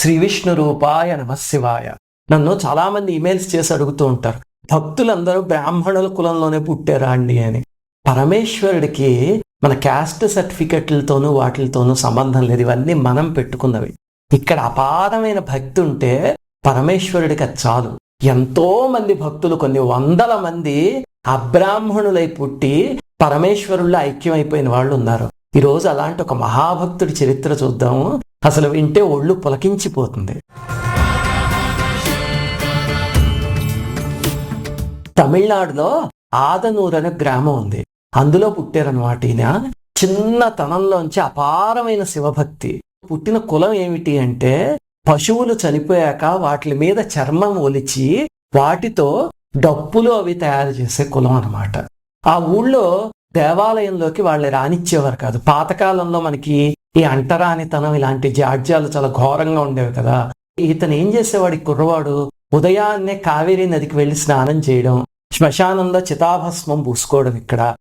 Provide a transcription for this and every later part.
శ్రీ విష్ణు రూపాయ నమశివాయ నన్ను చాలా మంది ఇమెయిల్స్ చేసి అడుగుతూ ఉంటారు భక్తులందరూ బ్రాహ్మణుల కులంలోనే పుట్టారా అండి? అని. పరమేశ్వరుడికి మన క్యాస్ట్ సర్టిఫికెట్లతోనూ వాటితోనూ సంబంధం లేదు. ఇవన్నీ మనం పెట్టుకున్నవి. ఇక్కడ అపారమైన భక్తి ఉంటే పరమేశ్వరుడికి అది చాలు. ఎంతో మంది భక్తులు కొన్ని వందల మంది అబ్రాహ్మణులై పుట్టి పరమేశ్వరుల్లో ఐక్యమైపోయిన వాళ్ళు ఉన్నారు ఈ రోజు అలాంటి ఒక మహాభక్తుడి చరిత్ర చూద్దాము. అసలు వింటే ఒళ్ళు పులకించిపోతుంది. తమిళనాడులో ఆదనూర్ అనే గ్రామం ఉంది. అందులో పుట్టారనమాట ఈయన. చిన్నతనంలోంచి అపారమైన శివభక్తి. పుట్టిన కులం ఏమిటి అంటే పశువులు చనిపోయాక వాటి మీద చర్మం ఒలిచి వాటితో డప్పులు అవి తయారు చేసే కులం అన్నమాట. ఆ ఊళ్ళో దేవాలయంలోకి వాళ్ళని రానిచ్చేవారు కాదు. పాతకాలంలో మనకి ఈ అంటరానితనం ఇలాంటి జాడ్యాలు చాలా ఘోరంగా ఉండేవి కదా. ఇతను ఏం చేసేవాడు? ఈ కుర్రవాడు ఉదయాన్నే కావేరీ నదికి వెళ్ళి స్నానం చేయడం శ్మశానంలో చితాభస్మం పూసుకోవడం ఇక్కడ.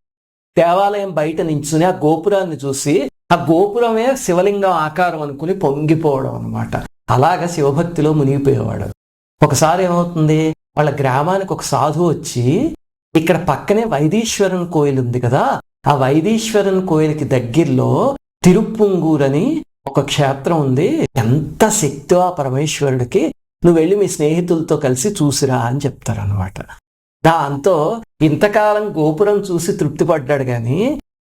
దేవాలయం బయట నించుని ఆ గోపురాన్ని చూసి ఆ గోపురమే శివలింగం ఆకారం అనుకుని పొంగిపోవడం అన్నమాట. అలాగ శివభక్తిలో మునిగిపోయేవాడు. ఒకసారి ఏమవుతుంది? వాళ్ళ గ్రామానికి ఒక సాధువు వచ్చి ఇక్కడ పక్కనే వైదీశ్వరన్ కోయిల్ ఉంది కదా. ఆ వైదీశ్వరన్ కోయిల్కి దగ్గరలో తిరుప్పుంగూర్ అని ఒక క్షేత్రం ఉంది. ఎంత శక్తి ఆ పరమేశ్వరుడికి? నువ్వు వెళ్ళి మీ స్నేహితులతో కలిసి చూసిరా అని చెప్తారు అనమాట దాంతో ఇంతకాలం గోపురం చూసి తృప్తి పడ్డాడు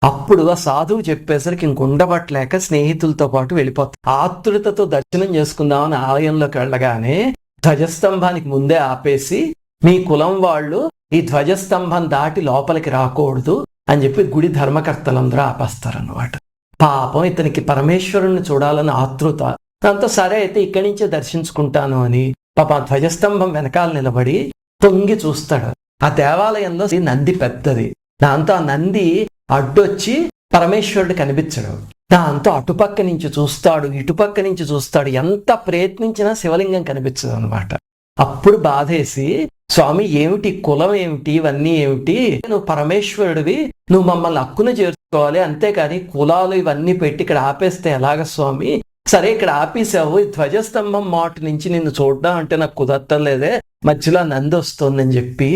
అప్పుడు ఆ సాధువు చెప్పేసరికి ఇంకుండబట్టలేక స్నేహితులతో పాటు వెళ్ళిపోతాడు ఆతృతతో దర్శనం చేసుకుందామని ఆలయంలోకి వెళ్ళగానే ధ్వజస్తంభానికి ముందే ఆపేసి మీ కులం వాళ్ళు ఈ ధ్వజస్తంభం దాటి లోపలికి రాకూడదు అని చెప్పి గుడి ధర్మకర్తలందరూ ఆపేస్తారన్నమాట. పాపం ఇతనికి పరమేశ్వరుణ్ణి చూడాలని ఆతృత దాంతో సరే అయితే ఇక్కడి నుంచే దర్శించుకుంటాను అని పాప ధ్వజస్తంభం వెనకాల నిలబడి తొంగి చూస్తాడు. ఆ దేవాలయంలో ఈ నంది పెద్దది. దాంతో ఆ నంది అడ్డొచ్చి పరమేశ్వరుడు కనిపించడు. దాంతో అటుపక్క నుంచి చూస్తాడు ఇటుపక్క నుంచి చూస్తాడు. ఎంత ప్రయత్నించినా శివలింగం కనిపించదు అనమాట అప్పుడు బాధేసి స్వామి ఏమిటి? కులం ఏమిటి? ఇవన్నీ ఏమిటి? నువ్వు పరమేశ్వరుడివి నువ్వు మమ్మల్ని అక్కున చేర్చుకోవాలి అంతేకాని కులాలు ఇవన్నీ పెట్టి ఇక్కడ ఆపేస్తే ఎలాగ స్వామి? సరే ఇక్కడ ఆపేసావు ఈ ధ్వజస్తంభం మాట నుంచి నిన్ను చూడడం అంటే నాకు కుదరలేదే మధ్యలో నంది వస్తుందని చెప్పి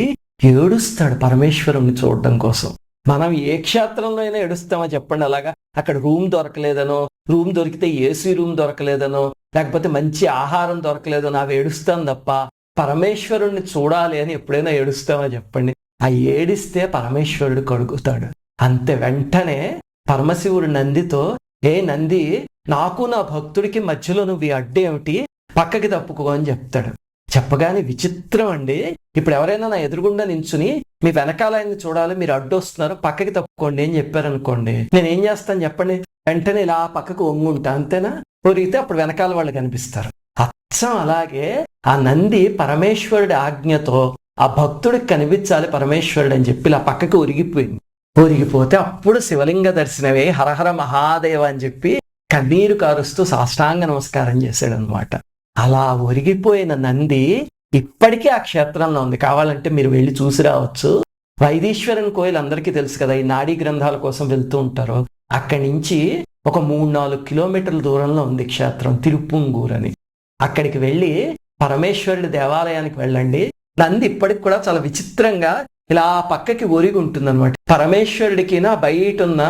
ఏడుస్తాడు పరమేశ్వరుని చూడడం కోసం. మనం ఏ క్షేత్రంలో అయినా ఏడుస్తామో చెప్పండి అలాగా? అక్కడ రూమ్ దొరకలేదనో రూమ్ దొరికితే ఏసీ రూమ్ దొరకలేదనో లేకపోతే మంచి ఆహారం దొరకలేదు నాకు ఏడుస్తాం తప్ప పరమేశ్వరుణ్ణి చూడాలి అని ఎప్పుడైనా ఏడుస్తామో చెప్పండి. ఆ ఏడిస్తే పరమేశ్వరుడు కడుగుతాడు. అంతే వెంటనే పరమశివుడు నందితో ఏ నంది నాకు నా భక్తుడికి మధ్యలో నువ్వు అడ్డేమిటి? పక్కకి తప్పుకో అని చెప్తాడు. చెప్పగానే విచిత్రం అండి. ఇప్పుడు ఎవరైనా నా ఎదురుగుండా నించుని మీ వెనకాల ఆయన్ని చూడాలి మీరు అడ్డు వస్తున్నారు పక్కకి తప్పుకోండి అని చెప్పారనుకోండి నేను ఏం చేస్తాను చెప్పండి? వెంటనే ఇలా పక్కకు వంగుంటా అంతేనా? ఒరిగితే అప్పుడు వెనకాల వాళ్ళు కనిపిస్తారు. అచ్చం అలాగే ఆ నంది పరమేశ్వరుడి ఆజ్ఞతో ఆ భక్తుడికి కనిపించాలి పరమేశ్వరుడు అని చెప్పి ఇలా పక్కకు ఒరిగిపోయింది. ఒరిగిపోతే అప్పుడు శివలింగ దర్శనమే హరహర మహాదేవ అని చెప్పి కన్నీరు కారుస్తూ సాష్టాంగ నమస్కారం చేశాడు అనమాట అలా ఒరిగిపోయిన నంది ఇప్పటికీ ఆ క్షేత్రంలో ఉంది. కావాలంటే మీరు వెళ్ళి చూసి రావచ్చు. వైదీశ్వరన్ కోయిల్ అందరికీ తెలుసు కదా ఈ నాడీ గ్రంథాల కోసం వెళ్తూ ఉంటారు. అక్కడి నుంచి ఒక మూడు నాలుగు కిలోమీటర్ల దూరంలో ఉంది క్షేత్రం తిరుపుంగూరు అని. అక్కడికి వెళ్ళి పరమేశ్వరుడి దేవాలయానికి వెళ్ళండి. నంది ఇప్పటికి కూడా చాలా విచిత్రంగా ఇలా పక్కకి ఒరిగి ఉంటుందన్నమాట. పరమేశ్వరుడికి నా బయట ఉన్న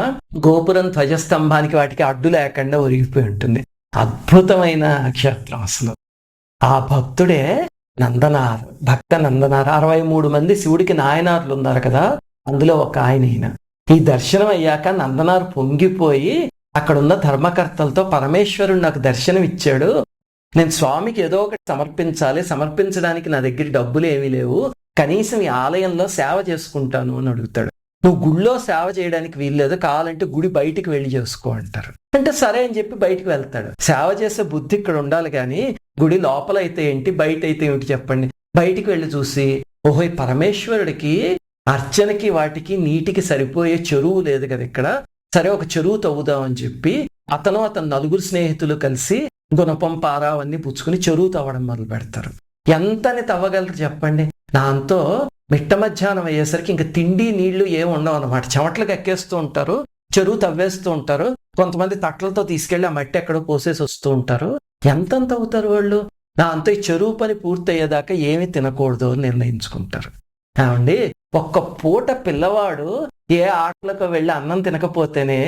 గోపురం ధ్వజస్తంభానికి వాటికి అడ్డు లేకుండా ఒరిగిపోయి ఉంటుంది. అద్భుతమైన క్షేత్రం అసలు. ఆ భక్తుడే నందనార్ భక్త నందనార్. అరవై మూడు మంది శివుడికి నాయనార్లు ఉన్నారు కదా అందులో ఒక ఆయన ఈయన ఈ దర్శనం అయ్యాక నందనార్ పొంగిపోయి అక్కడున్న ధర్మకర్తలతో పరమేశ్వరుడు నాకు దర్శనం ఇచ్చాడు. నేను స్వామికి ఏదో ఒకటి సమర్పించాలి సమర్పించడానికి నా దగ్గర డబ్బులు ఏమీ లేవు కనీసం ఈ ఆలయంలో సేవ చేసుకుంటాను అని అడుగుతాడు. నువ్వు గుళ్ళో సేవ చేయడానికి వీల్లేదు కావాలంటే గుడి బయటికి వెళ్ళి చేసుకో అంటారు. అంటే సరే అని చెప్పి బయటికి వెళ్తాడు. సేవ చేసే బుద్ధి ఇక్కడ ఉండాలి కానీ గుడి లోపల అయితే ఏంటి బయట అయితే ఏమిటి చెప్పండి? బయటికి వెళ్ళి చూసి ఓహో పరమేశ్వరుడికి అర్చనకి వాటికి నీటికి సరిపోయే చెరువు లేదు కదా ఇక్కడ. సరే ఒక చెరువు తవ్వుదాం అని చెప్పి అతను అతను నలుగురు స్నేహితులు కలిసి గుణపం పారా అవన్నీ పుచ్చుకుని చెరువు తవ్వడం మొదలు పెడతారు ఎంతని తవ్వగలరు చెప్పండి? దాంతో మిట్ట మధ్యాహ్నం అయ్యేసరికి ఇంకా తిండి నీళ్ళు ఏం ఉండవు అనమాట చెమటలకు ఎక్కేస్తూ ఉంటారు చెరువు తవ్వేస్తూ ఉంటారు కొంతమంది తట్లతో తీసుకెళ్ళి ఆ మట్టి ఎక్కడో పోసేసి వస్తూ ఉంటారు. ఎంతంత అవుతారు వాళ్ళు? దాంతో ఈ చెరువు పని పూర్తయ్యేదాకా ఏమీ తినకూడదు అని నిర్ణయించుకుంటారు. ఏమండి? ఒక్క పూట పిల్లవాడు ఏ ఆటలకు వెళ్ళి అన్నం తినకపోతేనే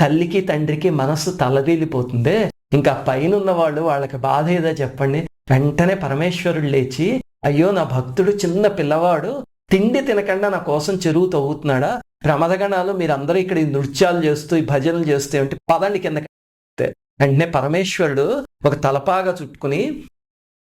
తల్లికి తండ్రికి మనస్సు తలదీలిపోతుంది. ఇంకా పైన ఉన్న వాళ్ళు వాళ్ళకి బాధ ఏదో చెప్పండి. వెంటనే పరమేశ్వరుడు లేచి అయ్యో నా భక్తుడు చిన్న పిల్లవాడు తిండి తినకుండా నా కోసం చెరువు తవ్వుతున్నాడా? రమదగణాలు మీరందరూ ఇక్కడ ఈ నృత్యాలు చేస్తూ ఈ భజనలు చేస్తూ ఉంటే పదండి కింద వెంటనే పరమేశ్వరుడు ఒక తలపాగా చుట్టుకుని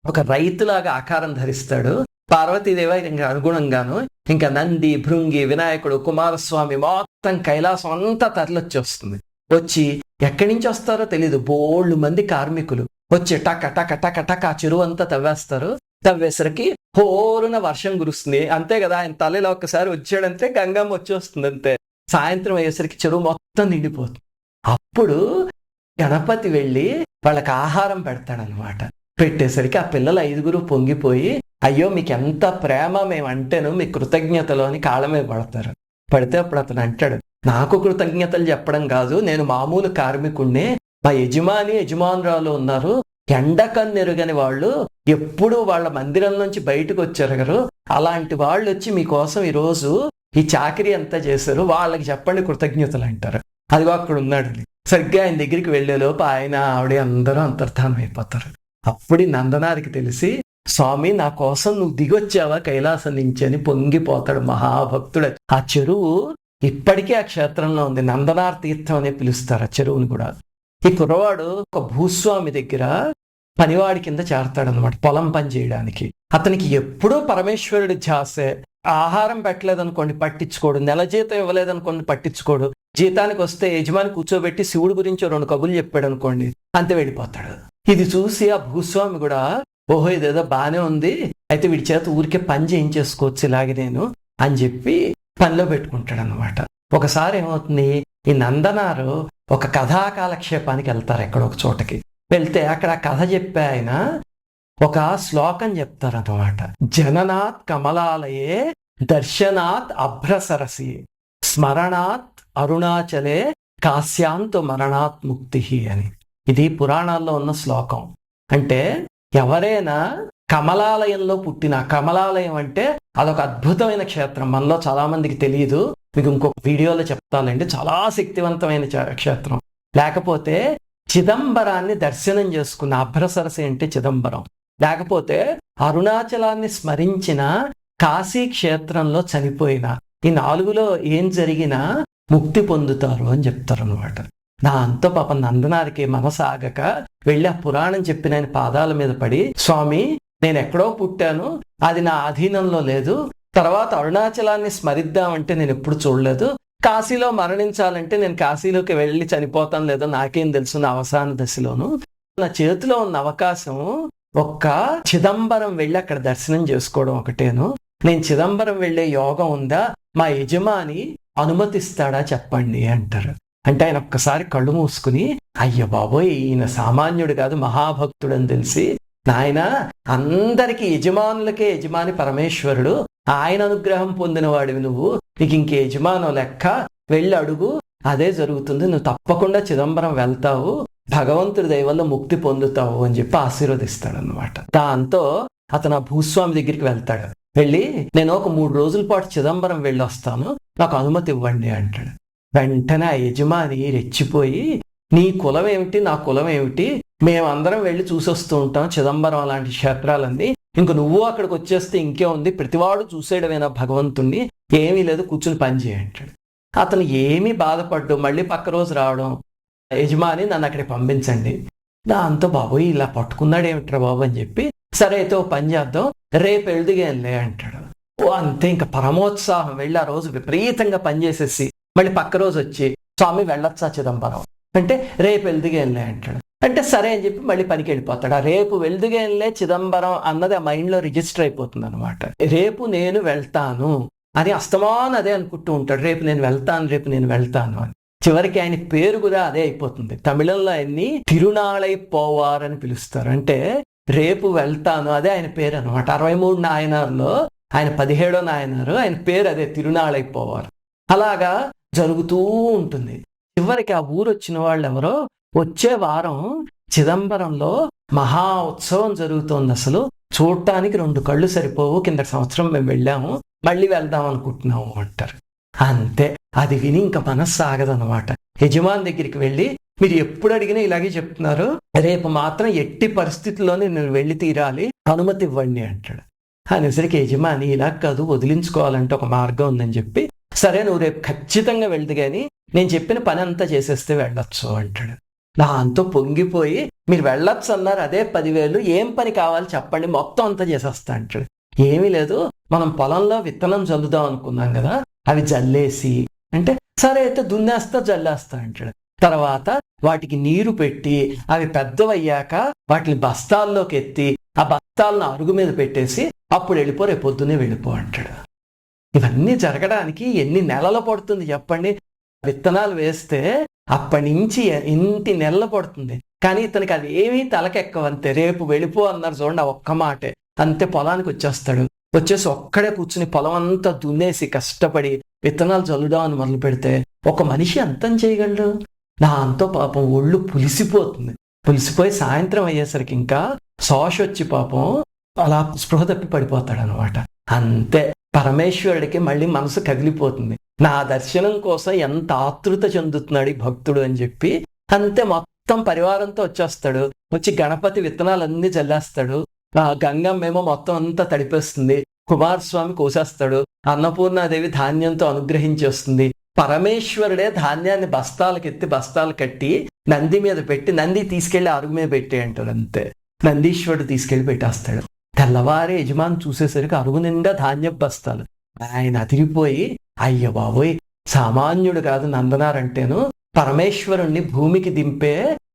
ఒక రైతులాగా ఆకారం ధరిస్తాడు. పార్వతీదేవి ఇంకా అనుగుణంగాను ఇంకా నంది భృంగి వినాయకుడు కుమారస్వామి మొత్తం కైలాసం అంతా తరలొచ్చేస్తుంది వచ్చి ఎక్కడి నుంచి వస్తారో తెలియదు బోళ్ళు మంది కార్మికులు. వచ్చి టక టక టక టక ఆ చెరువు అంతా తవ్వేస్తారు. తవ్వేసరికి హోరున వర్షం కురుస్తుంది. అంతే కదా ఆయన తల్లిలో ఒక్కసారి వచ్చాడంతే గంగమ్మ వచ్చేస్తుంది అంతే. సాయంత్రం అయ్యేసరికి చెరువు మొత్తం నిండిపోతుంది. అప్పుడు గణపతి వెళ్ళి వాళ్ళకి ఆహారం పెడతాడనమాట. పెట్టేసరికి ఆ పిల్లలు ఐదుగురు పొంగిపోయి అయ్యో మీకు ఎంత ప్రేమ మేము అంటేను మీ కృతజ్ఞతలు అని కాళ్ళ మీద పడతారు. పడితే అప్పుడు అతను అంటాడు నాకు కృతజ్ఞతలు చెప్పడం కాదు నేను మామూలు కార్మికుణ్ణి. మా యజమాని యజమానురాలు ఉన్నారు ఎండకన్నెరుగని వాళ్ళు ఎప్పుడు వాళ్ళ మందిరం నుంచి బయటకు వచ్చారు అలాంటి వాళ్ళు వచ్చి మీకోసం ఈరోజు ఈ చాకరీ అంతా చేశారు. వాళ్ళకి చెప్పండి కృతజ్ఞతలు అంటారు. అదిగో అక్కడ ఉన్నాడు. సరిగ్గా ఆయన దగ్గరికి వెళ్ళేలోపు ఆయన ఆవిడ అందరూ అంతర్ధానం అయిపోతారు. అప్పుడు నందనారికి తెలిసి స్వామి నా కోసం నువ్వు దిగొచ్చావా కైలాసం నుంచి? అని పొంగిపోతాడు మహాభక్తుడు. ఆ చెరువు ఇప్పటికీ ఆ క్షేత్రంలో ఉంది. నందనార్ తీర్థం అని పిలుస్తారు ఆ చెరువుని కూడా. ఈ కుర్రవాడు ఒక భూస్వామి దగ్గర పనివాడి కింద చేరతాడనమాట పొలం పని చేయడానికి. అతనికి ఎప్పుడూ పరమేశ్వరుడి ధ్యాసే. ఆహారం పెట్టలేదనుకోండి పట్టించుకోడు. నెల జీతం ఇవ్వలేదనుకోండి పట్టించుకోడు. జీతానికి వస్తే యజమాని కూర్చోబెట్టి శివుడి గురించి రెండు కబుర్లు చెప్పాడు అనుకోండి అంతే వెళ్ళిపోతాడు. ఇది చూసి ఆ భూస్వామి కూడా ఓహో ఇదేదో బానే ఉంది. అయితే వీడి చేత ఊరికే పని చేయించేసుకోవచ్చు ఇలాగే నేను అని చెప్పి పనిలో పెట్టుకుంటాడు అనమాట ఒకసారి ఏమవుతుంది? ఈ నందనారు ఒక కథా కాలక్షేపానికి వెళ్తారు ఎక్కడ ఒక చోటకి. వెళ్తే అక్కడ కథ చెప్పే ఆయన ఒక శ్లోకం చెప్తారన్నమాట. జననాత్ కమలాలయే దర్శనాత్ అభ్రసరసి. స్మరణాత్ అరుణాచలే కాశ్యాంతు మరణాత్ ముక్తి అని. ఇది పురాణాల్లో ఉన్న శ్లోకం. అంటే ఎవరైనా కమలాలయంలో పుట్టిన కమలాలయం అంటే అదొక అద్భుతమైన క్షేత్రం. మనలో చాలా మందికి తెలియదు మీకు ఇంకొక వీడియోలో చెప్తానండి. చాలా శక్తివంతమైన క్షేత్రం. లేకపోతే చిదంబరాన్ని దర్శనం చేసుకున్న అభ్రసరసి అంటే చిదంబరం? లేకపోతే అరుణాచలాన్ని స్మరించిన కాశీ క్షేత్రంలో చనిపోయిన ఈ నాలుగులో ఏం జరిగినా ముక్తి పొందుతారు అని చెప్తారు అనమాట అంత పాపం నందనారికి మనసు ఆగక వెళ్ళి ఆ పురాణం చెప్పిన ఆయన పాదాల మీద పడి స్వామి నేను ఎక్కడో పుట్టాను అది నా అధీనంలో లేదు. తర్వాత అరుణాచలాన్ని స్మరిద్దామంటే నేను ఎప్పుడు చూడలేదు. కాశీలో మరణించాలంటే నేను కాశీలోకి వెళ్ళి చనిపోతాను లేదో నాకేం తెలుసు నా అవసాన దశలోను. నా చేతిలో ఉన్న అవకాశం ఒక్క చిదంబరం వెళ్ళి అక్కడ దర్శనం చేసుకోవడం ఒకటేను. నేను చిదంబరం వెళ్ళే యోగం ఉందా? మా యజమాని అనుమతిస్తాడా చెప్పండి అంటారు. అంటే ఆయన ఒక్కసారి కళ్ళు మూసుకుని అయ్య బాబోయ్ ఈయన సామాన్యుడు కాదు మహాభక్తుడు అని తెలిసి నాయన అందరికీ యజమానులకే యజమాని పరమేశ్వరుడు ఆయన అనుగ్రహం పొందిన వాడివి నువ్వు. నీకు ఇంక యజమానం లెక్క వెళ్ళి అడుగు. అదే జరుగుతుంది. నువ్వు తప్పకుండా చిదంబరం వెళ్తావు. భగవంతుడి దయవల్ల ముక్తి పొందుతావు అని చెప్పి ఆశీర్వదిస్తాడు అనమాట దాంతో అతను ఆ భూస్వామి దగ్గరికి వెళ్తాడు. వెళ్ళి నేను ఒక మూడు రోజుల పాటు చిదంబరం వెళ్ళి వస్తాను. నాకు అనుమతి ఇవ్వండి అంటాడు. వెంటనే ఆ యజమాని రెచ్చిపోయి నీ కులం ఏమిటి? నా కులం ఏమిటి? మేమందరం వెళ్ళి చూసొస్తూ ఉంటాం. చిదంబరం అలాంటి క్షేత్రాలన్నీ ఇంక నువ్వు అక్కడికి వచ్చేస్తే ఇంకే ఉంది. ప్రతివాడు చూసేయడమేనా భగవంతుణ్ణి? ఏమీ లేదు కూర్చుని పని చేయంటాడు అతను ఏమీ బాధపడ్డు మళ్ళీ పక్క రోజు రావడం యజమాని నన్ను అక్కడికి పంపించండి. దాంతో బాబోయ్ ఇలా పట్టుకున్నాడు ఏమిట్రా బాబు అని చెప్పి సరే అయితే ఓ పని చేద్దాం రేపు ఎల్దిగేనులే అంటాడు. ఓ అంతే ఇంకా పరమోత్సాహం. వెళ్ళి ఆ రోజు విపరీతంగా పనిచేసేసి మళ్ళీ పక్క రోజు వచ్చి స్వామి వెళ్ళొచ్చా చిదంబరం? అంటే రేపు ఎల్దిగేనులే అంటాడు. అంటే సరే అని చెప్పి మళ్ళీ పనికి వెళ్ళిపోతాడు. ఆ రేపు వెళ్దుగానిలే చిదంబరం అన్నది ఆ మైండ్లో రిజిస్టర్ అయిపోతుంది అనమాట రేపు నేను వెళ్తాను అని అస్తమాన్ అదే అనుకుంటూ ఉంటాడు. రేపు నేను వెళ్తాను రేపు నేను వెళ్తాను అని. చివరికి ఆయన పేరు కూడా అదే అయిపోతుంది. తమిళంలో ఆయన్ని తిరునాళై పోవారని పిలుస్తారు. అంటే రేపు వెళ్తాను అదే ఆయన పేరు అనమాట అరవై మూడు నాయనారులో ఆయన పదిహేడో నాయనారు ఆయన పేరు అదే తిరునాళై పోవారు. అలాగా జరుగుతూ ఉంటుంది. చివరికి ఆ ఊరు వచ్చిన వాళ్ళు ఎవరో వచ్చే వారం చిదంబరంలో మహా ఉత్సవం జరుగుతోంది అసలు. చూడటానికి రెండు కళ్ళు సరిపోవు. కింద సంవత్సరం మేము వెళ్ళాము. మళ్ళీ వెళ్దాం అనుకుంటున్నాము అంటారు. అంతే. అది విని ఇంకా మనస్సు ఆగదనమాట యజమాని దగ్గరికి వెళ్ళి మీరు ఎప్పుడు అడిగినా ఇలాగే చెప్తున్నారు. రేపు మాత్రం ఎట్టి పరిస్థితుల్లోనే నేను వెళ్ళి తీరాలి. అనుమతి ఇవ్వండి అంటాడు. అనేసరికి యజమాని ఇలా కాదు వదిలించుకోవాలంటే ఒక మార్గం ఉందని చెప్పి సరే నువ్వు రేపు ఖచ్చితంగా వెళ్తే కానీ నేను చెప్పిన పని అంతా చేసేస్తే వెళ్ళొచ్చు అంటాడు. దాంతో పొంగిపోయి మీరు వెళ్ళొచ్చు అన్నారు. అదే పదివేలు. ఏం పని కావాలి చెప్పండి. మొత్తం అంతా చేసేస్తా అంటాడు. ఏమీ లేదు. మనం పొలంలో విత్తనం చల్లుదాం అనుకున్నాం కదా అవి జల్లేసి అంటే సరే అయితే దున్నేస్తా జల్లేస్తా అంటాడు. తర్వాత వాటికి నీరు పెట్టి అవి పెద్దవయ్యాక వాటిని బస్తాల్లోకి ఎత్తి ఆ బస్తాలను అరుగు మీద పెట్టేసి అప్పుడు వెళ్ళిపో రేపు పొద్దునే వెళ్ళిపో అంటాడు. ఇవన్నీ జరగడానికి ఎన్ని నెలలు పడుతుంది చెప్పండి. విత్తనాలు వేస్తే అప్పటి నుంచి ఇంటి నెలలు పడుతుంది? కానీ ఇతనికి అది ఏమీ తలకెక్కవంతే. రేపు వెళ్ళిపో అన్నారు చూడండి ఒక్క మాటే. అంతే పొలానికి వచ్చేస్తాడు. వచ్చేసి ఒక్కడే కూర్చుని పొలం అంతా దున్నేసి కష్టపడి విత్తనాలు చల్లుదాం అని మొదలు పెడితే ఒక మనిషి అంతం చేయగలడు? దాంతో పాపం ఒళ్ళు పులిసిపోతుంది. పులిసిపోయి సాయంత్రం అయ్యేసరికి ఇంకా శోష వచ్చి పాపం అలా స్పృహ తప్పి పడిపోతాడు అనమాట అంతే. పరమేశ్వరుడికి మళ్ళీ మనసు కదిలిపోతుంది. నా దర్శనం కోసం ఎంత ఆతృత చెందుతున్నాడు ఈ భక్తుడు అని చెప్పి అంతే మొత్తం పరివారంతో వచ్చేస్తాడు. వచ్చి గణపతి విత్తనాలన్నీ చల్లేస్తాడు. ఆ గంగమ్మేమో మొత్తం అంతా తడిపేస్తుంది. కుమారస్వామి కోసేస్తాడు. అన్నపూర్ణాదేవి ధాన్యంతో అనుగ్రహించేస్తుంది. పరమేశ్వరుడే ధాన్యాన్ని బస్తాలకు ఎత్తి బస్తాలు కట్టి నంది మీద పెట్టి నంది తీసుకెళ్ళి అరుగు మీద పెట్టి అంటాడు అంతే. నందీశ్వరుడు తీసుకెళ్ళి పెట్టేస్తాడు. తెల్లవారి యజమాని చూసేసరికి అరుగు నిండా ధాన్య బస్తాలు. ఆయన అదిరిపోయి అయ్య బాబోయ్ సామాన్యుడు కాదు నందనారంటేను పరమేశ్వరుణ్ణి భూమికి దింపే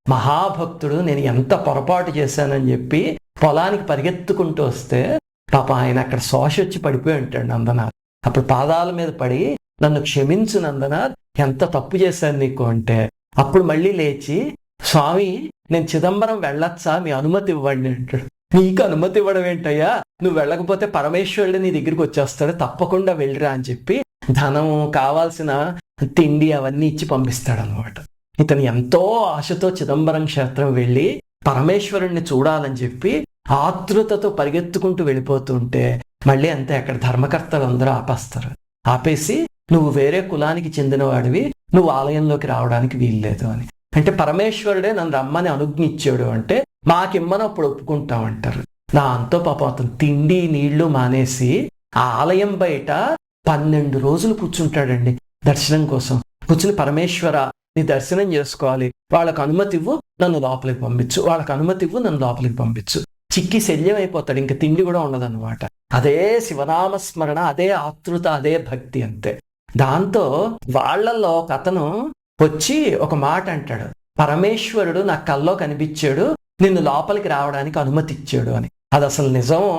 మహాభక్తుడు నేను ఎంత పొరపాటు చేశానని చెప్పి పొలానికి పరిగెత్తుకుంటూ వస్తే పాప ఆయన అక్కడ శోష వచ్చి పడిపోయి ఉంటాడు నందనార్. అప్పుడు పాదాల మీద పడి నన్ను క్షమించు నందనాథ్ ఎంత తప్పు చేశాను నీకు అంటే అప్పుడు మళ్ళీ లేచి స్వామి నేను చిదంబరం వెళ్ళొచ్చా? మీ అనుమతి ఇవ్వండి. అంటాడు నీకు అనుమతి ఇవ్వడం ఏంటయ్యా? నువ్వు వెళ్ళకపోతే పరమేశ్వరుడు నీ దగ్గరికి వచ్చేస్తాడు తప్పకుండా వెళ్ళిరా అని చెప్పి ధనం కావాల్సిన తిండి అవన్నీ ఇచ్చి పంపిస్తాడు అనమాట ఇతను ఎంతో ఆశతో చిదంబరం క్షేత్రం వెళ్ళి పరమేశ్వరుణ్ణి చూడాలని చెప్పి ఆతృతతో పరిగెత్తుకుంటూ వెళ్ళిపోతుంటే మళ్ళీ అంతే అక్కడ ధర్మకర్తలు అందరూ ఆపేస్తారు. ఆపేసి నువ్వు వేరే కులానికి చెందినవాడివి నువ్వు ఆలయంలోకి రావడానికి వీల్లేదు అని. అంటే పరమేశ్వరుడే నన్ను రమ్మని అనుజ్ఞ ఇచ్చాడు అంటే మాకిమ్మనప్పుడు ఒప్పుకుంటామంటారు. నా అంతో పాపం అతను తిండి నీళ్ళు మానేసి ఆ ఆలయం బయట పన్నెండు రోజులు కూర్చుంటాడండి దర్శనం కోసం. కూర్చుని పరమేశ్వర నీ దర్శనం చేసుకోవాలి. వాళ్ళకు అనుమతి ఇవ్వు నన్ను లోపలికి పంపించు. వాళ్ళకి అనుమతి ఇవ్వు నన్ను లోపలికి పంపించు. చిక్కి శల్యం అయిపోతాడు. ఇంకా తిండి కూడా ఉండదన్నమాట. అదే శివనామస్మరణ అదే ఆతృత అదే భక్తి అంతే. దాంతో వాళ్ళల్లో ఒక అతను వచ్చి ఒక మాట అంటాడు. పరమేశ్వరుడు నా కల్లో కనిపించాడు. నిన్ను లోపలికి రావడానికి అనుమతి ఇచ్చాడు అని. అది అసలు నిజమో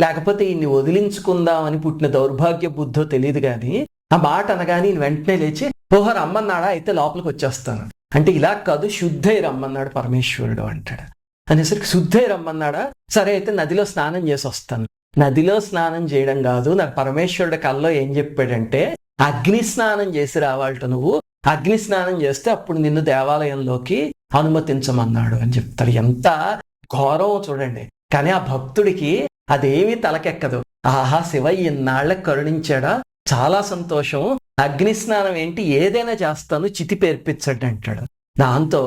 లేకపోతే ఇన్ని వదిలించుకుందామని పుట్టిన దౌర్భాగ్య బుద్ధో తెలియదు కానీ ఆ మాట అనగానే ఈయన వెంటనే లేచి ఓహో రమ్మన్నాడా? అయితే లోపలికి వచ్చేస్తాను. అంటే ఇలా కాదు శుద్ధై రమ్మన్నాడు పరమేశ్వరుడు అంటాడు. అనేసరికి శుద్ధై రమ్మన్నాడా? సరే అయితే నదిలో స్నానం చేసి వస్తాను. నదిలో స్నానం చేయడం కాదు నాకు పరమేశ్వరుడు కల్లో ఏం చెప్పాడంటే అగ్ని స్నానం చేసి రావాలట నువ్వు. అగ్ని స్నానం చేస్తే అప్పుడు నిన్ను దేవాలయంలోకి అనుమతించమన్నాడు అని చెప్తాడు. ఎంత ఘోరం చూడండి. కానీ ఆ భక్తుడికి అదేమీ తలకెక్కదు. ఆహా శివ ఇన్నాళ్ళ కరుణించాడా? చాలా సంతోషం. అగ్ని స్నానం ఏంటి? ఏదైనా చేస్తాను చితి పేర్పించండి అంటాడు. దాంతో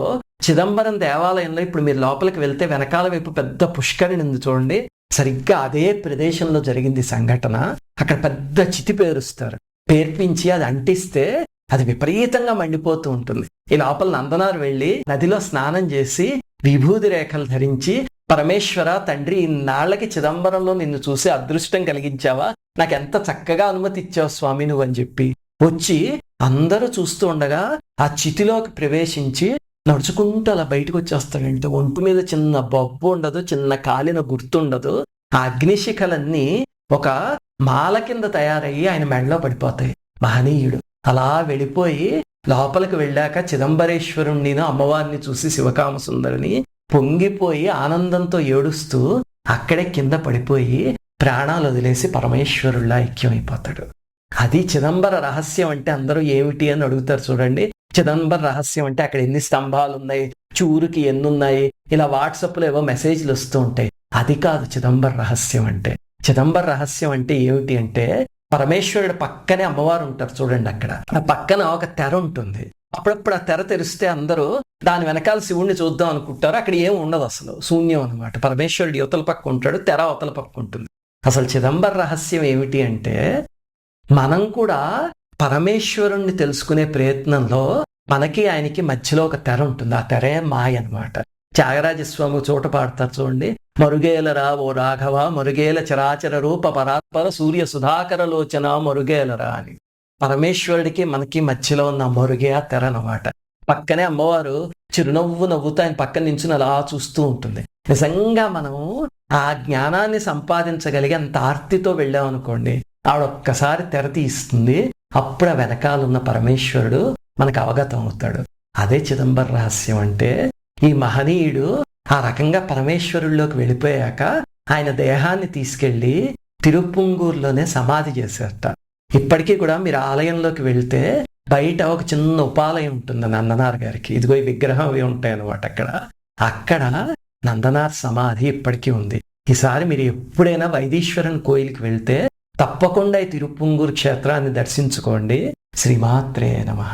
చిదంబరం దేవాలయంలో ఇప్పుడు మీరు లోపలికి వెళ్తే వెనకాల వైపు పెద్ద పుష్కరిణి ఉంది చూడండి. సరిగ్గా అదే ప్రదేశంలో జరిగింది సంఘటన. అక్కడ పెద్ద చితి పేరుస్తారు. పేర్పించి అది అంటిస్తే అది విపరీతంగా మండిపోతూ ఉంటుంది. ఈ లోపల నందనారు వెళ్ళి నదిలో స్నానం చేసి విభూది రేఖలు ధరించి పరమేశ్వర తండ్రి ఇన్నాళ్ళకి చిదంబరంలో నిన్ను చూసి అదృష్టం కలిగించావా? నాకెంత చక్కగా అనుమతి ఇచ్చావు స్వామి నువ్వు అని చెప్పి. వచ్చి అందరూ చూస్తూ ఉండగా ఆ చితిలోకి ప్రవేశించి నడుచుకుంటూ అలా బయటకు వచ్చేస్తాడంటే ఒంటి మీద చిన్న బొబ్బు ఉండదు చిన్న కాలిన గుర్తుండదు ఆ అగ్నిశిఖలన్నీ ఒక మాల కింద తయారయ్యి ఆయన మెడలో పడిపోతాయి. మహనీయుడు అలా వెళ్ళిపోయి లోపలికి వెళ్ళాక చిదంబరేశ్వరుణ్ణి అమ్మవారిని చూసి శివకామసుందరిని పొంగిపోయి ఆనందంతో ఏడుస్తూ అక్కడే కింద పడిపోయి ప్రాణాలు వదిలేసి పరమేశ్వరుల్లా ఐక్యమైపోతాడు. అది చిదంబర రహస్యం అంటే అందరూ ఏమిటి అని అడుగుతారు చూడండి. చిదంబర రహస్యం అంటే అక్కడ ఎన్ని స్తంభాలు ఉన్నాయి చూరుకి ఎన్నున్నాయి ఇలా వాట్సాప్లో ఏవో మెసేజ్లు వస్తూ ఉంటాయి. అది కాదు చిదంబర రహస్యం అంటే. చిదంబర రహస్యం అంటే ఏమిటి అంటే పరమేశ్వరుడు పక్కనే అమ్మవారు ఉంటారు చూడండి అక్కడ. ఆ పక్కన ఒక తెర ఉంటుంది. అప్పుడప్పుడు ఆ తెర తెరిస్తే అందరూ దాని వెనకాల శివుణ్ణి చూద్దాం అనుకుంటారు. అక్కడ ఏం ఉండదు అసలు. శూన్యం అనమాట పరమేశ్వరుడు యువతల పక్క ఉంటాడు తెర అవతల పక్క ఉంటుంది. అసలు చిదంబర రహస్యం ఏమిటి అంటే మనం కూడా పరమేశ్వరుణ్ణి తెలుసుకునే ప్రయత్నంలో మనకి ఆయనకి మధ్యలో ఒక తెర ఉంటుంది. ఆ తెరే మాయ అనమాట త్యాగరాజస్వామి చోట పాడతారు చూడండి. మరుగేలరా ఓ రాఘవ మరుగేల చరాచర రూప పరాత్పర సూర్య సుధాకర లోచన మరుగేలరా అని. పరమేశ్వరుడికి మనకి మధ్యలో ఉన్న మరుగే ఆ తెర అనమాట పక్కనే అమ్మవారు చిరునవ్వు నవ్వుతూ ఆయన పక్కన నించుని అలా చూస్తూ ఉంటుంది. నిజంగా మనం ఆ జ్ఞానాన్ని సంపాదించగలిగే అంత ఆర్తితో వెళ్ళామనుకోండి ఆవిడ ఒక్కసారి తెర తీస్తుంది అప్పుడు ఆ వెనకాలన్న పరమేశ్వరుడు మనకు అవగతం అవుతాడు. అదే చిదంబర రహస్యం అంటే ఈ మహనీయుడు ఆ రకంగా పరమేశ్వరుల్లోకి వెళ్ళిపోయాక ఆయన దేహాన్ని తీసుకెళ్ళి తిరుపుంగూరులోనే సమాధి చేశారట ఇప్పటికీ కూడా మీరు ఆలయంలోకి వెళ్తే బయట ఒక చిన్న ఉపాలయం ఉంటుంది నందనార్ గారికి. ఇదిగో ఈ విగ్రహం అవి ఉంటాయి అనమాట అక్కడ. అక్కడ నందనార్ సమాధి ఇప్పటికీ ఉంది. ఈసారి మీరు ఎప్పుడైనా వైదీశ్వరన్ కోయిల్కి వెళ్తే తప్పకుండా ఈ తిరుపుంగూరు క్షేత్రాన్ని దర్శించుకోండి. శ్రీమాత్రే నమః.